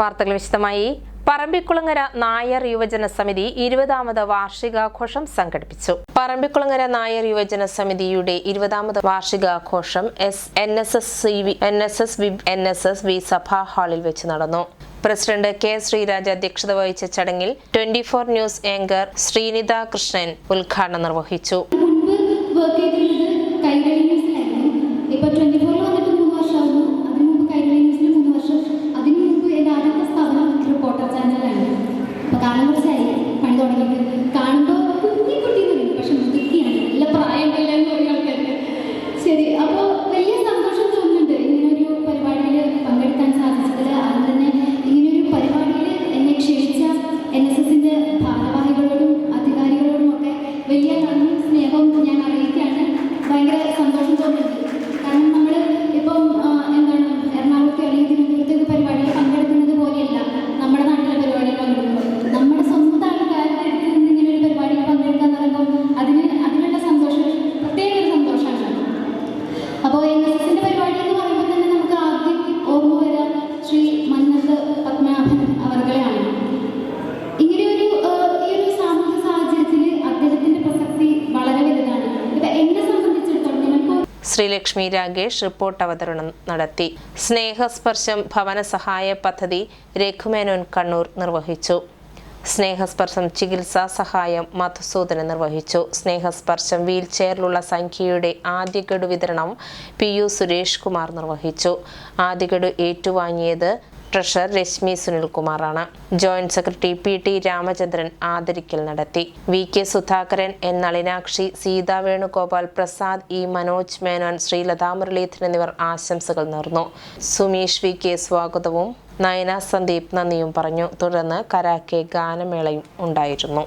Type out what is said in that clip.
വാർത്തകൾ വിശദമായി. പറമ്പിക്കുളങ്ങര നായർ യുവജന സമിതി ഇരുപതാമത് വാർഷികാഘോഷം സംഘടിപ്പിച്ചു. പറമ്പിക്കുളങ്ങര നായർ യുവജന സമിതിയുടെ ഇരുപതാമത് വാർഷികാഘോഷം S N S S C V N S S V N S S V സഭാ ഹാളിൽ വെച്ച് നടന്നു. പ്രസിഡന്റ് കെ ശ്രീരാജ് അധ്യക്ഷത വഹിച്ച ചടങ്ങിൽ twenty four news anchor Sreenitha Krishnan ഉദ്ഘാടനം നിർവഹിച്ചു. കാണാൻ കുറച്ചായി പണി തുടങ്ങിയിട്ട് കാണുമ്പോൾ കുഞ്ഞി കുട്ടി എന്ന് പക്ഷെ മുതുക്കിയാണ് നല്ല പ്രായമില്ല എന്ന് പറയും ആൾക്കാർക്ക് ശരി അപ്പോൾ വലിയ സന്തോഷം തോന്നുന്നുണ്ട്. ഇങ്ങനെ ഒരു പരിപാടിയിൽ പങ്കെടുക്കാൻ സാധിച്ചതിൽ. അതും തന്നെ ഇങ്ങനെ ഒരു പരിപാടിയിൽ എന്നെ ക്ഷണിച്ച എൻ എസ് എസിന്റെ ഭാരവാഹികളോടും അധികാരികളോടും ഒക്കെ വലിയ നന്ദിയും സ്നേഹവും ഞാൻ അറിയിക്കുകയാണ്. ഭയങ്കര സന്തോഷം തോന്നുന്നുണ്ട്. അപ്പോൾ എൻ എസ് എസിന്റെ പരിപാടി എന്ന് പറയുമ്പോൾ തന്നെ നമുക്ക് ആദ്യം ഓർമ്മ വരാം ശ്രീ മന്നത്ത് പത്മനാഭൻ അവർകളെയാണ്. ഇങ്ങനെ ഒരു ഈ ഒരു സാമൂഹിക സാഹചര്യത്തിൽ അദ്ദേഹത്തിന്റെ പ്രസക്തി വളരെ വലുതാണ്. ഇപ്പൊ എന്നെ സംബന്ധിച്ചിടത്തോളം ഞങ്ങൾക്ക് ശ്രീലക്ഷ്മി രാഗേഷ് റിപ്പോർട്ട് അവതരണം നടത്തി. സ്നേഹസ്പർശം ഭവന സഹായ പദ്ധതി രഘുമേനോൻ കണ്ണൂർ നിർവഹിച്ചു. സ്നേഹസ്പർശം ചികിത്സാ സഹായം മധുസൂദന നിർവഹിച്ചു. സ്നേഹസ്പർശം വീൽ ചെയറിലുള്ള സംഖ്യയുടെ ആദ്യ ഗഡു വിതരണം പി യു സുരേഷ് കുമാർ നിർവഹിച്ചു. ആദ്യ ഗഡു ഏറ്റുവാങ്ങിയത് treasurer Rashmi സുനിൽകുമാറാണ്. Joint secretary P T Ramachandran ആദരിക്കൽ നടത്തി. V K Sudhakaran N Nalinakshi Seetha Venugopal Prasad E Manoj Menon Sree Latha Muralidharan എന്നിവർ ആശംസകൾ നേർന്നു. സുമീഷ് വി കെ സ്വാഗതവും. നയന സന്ദീപ് നന്ദിയും പറഞ്ഞു. തുടർന്ന് കരാക്കെ ഗാനമേളയും ഉണ്ടായിരുന്നു.